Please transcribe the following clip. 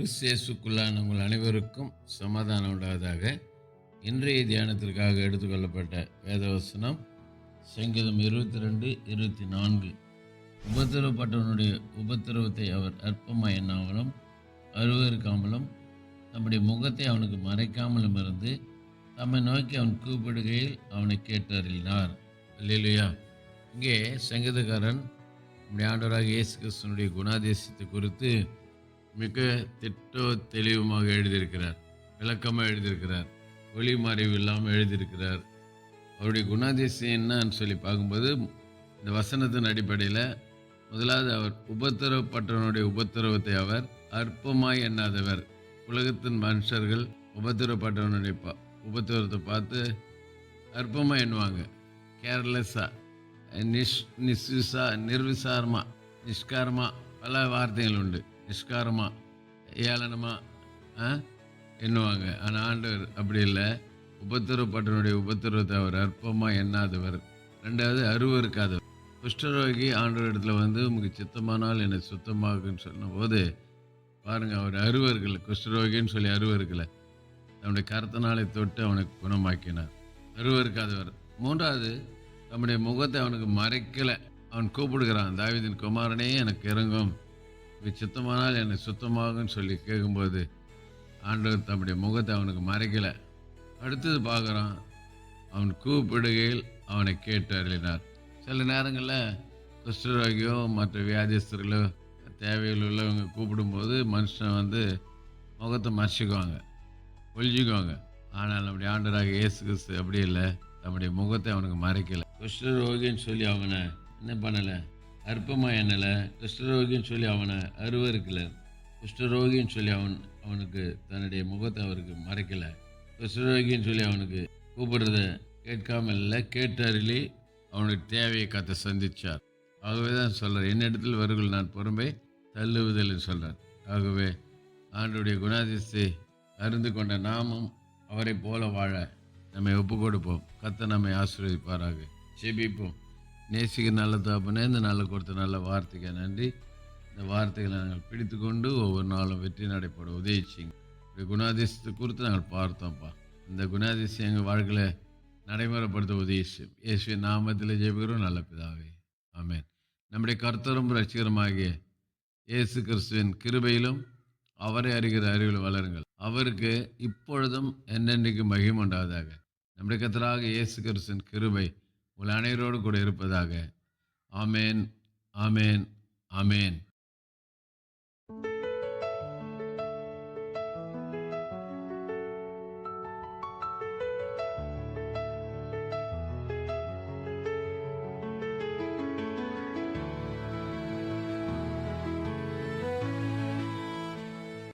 கிறிஸ்தேசுக்குள்ளான உங்கள் அனைவருக்கும் சமாதானம் உண்டாவதாக இன்றைய தியானத்திற்காக எடுத்துக்கொள்ளப்பட்ட வேதவசனம் சங்கீதம் இருபத்தி ரெண்டு இருபத்தி நான்கு. உபத்திரவப்பட்டவனுடைய உபத்திரவத்தை அவர் அற்பமாக எண்ணாமலும் அருவருக்காமலும் தம்முடைய முகத்தை அவனுக்கு மறைக்காமலும் இருந்து தம்மை நோக்கி அவன் கூப்பிடுகையில் அவனை கேட்டறினார் இல்லையா இங்கே சங்கீதக்காரன் நம்முடைய ஆண்டவராக இயேசு கிறிஸ்தனுடைய குணாதேசத்தை குறித்து மிக திட்ட தெளிவுமாக எழுதியிருக்கிறார். விளக்கமாக எழுதியிருக்கிறார். ஒளி மறைவு இல்லாமல் எழுதியிருக்கிறார். அவருடைய குணாதிசயம் என்னன்னு சொல்லி பார்க்கும்போது இந்த வசனத்தின் அடிப்படையில் முதலாவது அவர் உபத்திரவப்பட்டவனுடைய உபத்திரவத்தை அவர் அற்பமாய் எண்ணாதவர். உலகத்தின் மனுஷர்கள் உபத்திரவப்பட்டவனுடைய பா உபத்திரவத்தை பார்த்து அற்பமாக எண்ணுவாங்க. கேர்லெஸ்ஸாக நிஷ் நிஸ்விசா நிர்விசாரமாக நிஷ்காரமாக பல வார்த்தைகள் உண்டு. நிஷ்காரமாக ஏளனமாக எண்ணுவாங்க. ஆனால் ஆண்டவர் அப்படி இல்லை. உபத்திரப்பட்டனுடைய உபத்திரவத்தை அவர் அற்பமாக எண்ணாதவர். ரெண்டாவது அருவ இருக்காதவர். குஷ்டரோகி ஆண்டவர் இடத்துல வந்து உங்களுக்கு சித்தமானால் என்னை சுத்தமாகுன்னு சொன்னபோது பாருங்கள் அவர் அருவர்கள் குஷ்டரோகின்னு சொல்லி அருவருக்கல தன்னுடைய கருத்தனாலை தொட்டு அவனுக்கு குணமாக்கினார். அருவ இருக்காதவர். மூன்றாவது தம்முடைய முகத்தை அவனுக்கு மறைக்கலை. அவன் கூப்பிடுகிறான் தாவிதின் குமாரனே எனக்கு இறங்கும். இது சுத்தமானால் என்னை சுத்தமாகும்னு சொல்லி கேட்கும்போது ஆண்டவர் தம்முடைய முகத்தை அவனுக்கு மறைக்கலை. அடுத்தது பார்க்குறான் அவன் கூப்பிடுகையில் அவனை கேட்டு அருளினார். சில நேரங்களில் குஷ்டரோகியோ மற்ற வியாதிஸ்தர்களோ தேவையில் உள்ளவங்க கூப்பிடும்போது மனுஷன் வந்து முகத்தை மறைச்சிக்குவாங்க ஒழிஞ்சிக்குவாங்க. ஆனால் நம்முடைய ஆண்டராக இயேசு கிறிஸ்து அப்படி இல்லை. நம்முடைய முகத்தை அவனுக்கு மறைக்கலை. குஷ்டரோகின்னு சொல்லி அவனை என்ன பண்ணலை? அற்பமாக என்னலை குஷ்டரோகின்னு சொல்லி அவனை அருவருக்கலை குஷ்டரோகின்னு சொல்லி அவன் அவனுக்கு தன்னுடைய முகத்தை அவருக்கு மறைக்கலை. குஷ்டரோகின்னு சொல்லி அவனுக்கு கூப்பிடுறத கேட்காம இல்லை கேட்டறிலி அவனுக்கு தேவையை கத்த சந்தித்தார் ஆகவே தான் சொல்கிறார் என்னிடத்தில் வருகள் நான் பொறுமை தள்ளுவதில்லை சொல்கிறார் ஆகவே ஆண்டுடைய குணாதிசத்தை அறிந்து கொண்ட நாமும் அவரை போல வாழ நம்மை ஒப்பு கொடுப்போம் கத்த நம்மை ஆசீர்வதிப்பாராக. செபிப்போம் நேசிக்க நல்ல தாப்பனே இந்த நல்ல கொடுத்த நல்ல வார்த்தைக்கு நன்றி. இந்த வார்த்தைகளை நாங்கள் பிடித்து கொண்டு ஒவ்வொரு நாளும் வெற்றி நடைபெற உதவி இந்த குணாதிசயத்தை குறித்து நாங்கள் பார்த்தோம்ப்பா. இந்த குணாதிசயம் எங்கள் வாழ்க்கையில் நடைமுறைப்படுத்த உதவி செய்யும் நாமத்தில் ஜெபிக்கிறோம். நல்ல பிதாவே. ஆமேன். நம்முடைய கர்த்தரும் ரசிகரமாகிய இயேசு கிறிஸ்துவின் கிருபையிலும் அவரை அறிகிற அறிவில் வளருங்கள். அவருக்கு இப்பொழுதும் என்னென்றைக்கு மகிமண்டாவதாக நம்முடைய கத்தராக இயேசு கிறிஸ்துவின் கிருபை உங்கள் அனைவரோடு கூட இருப்பதாக. ஆமேன் ஆமேன் ஆமேன்.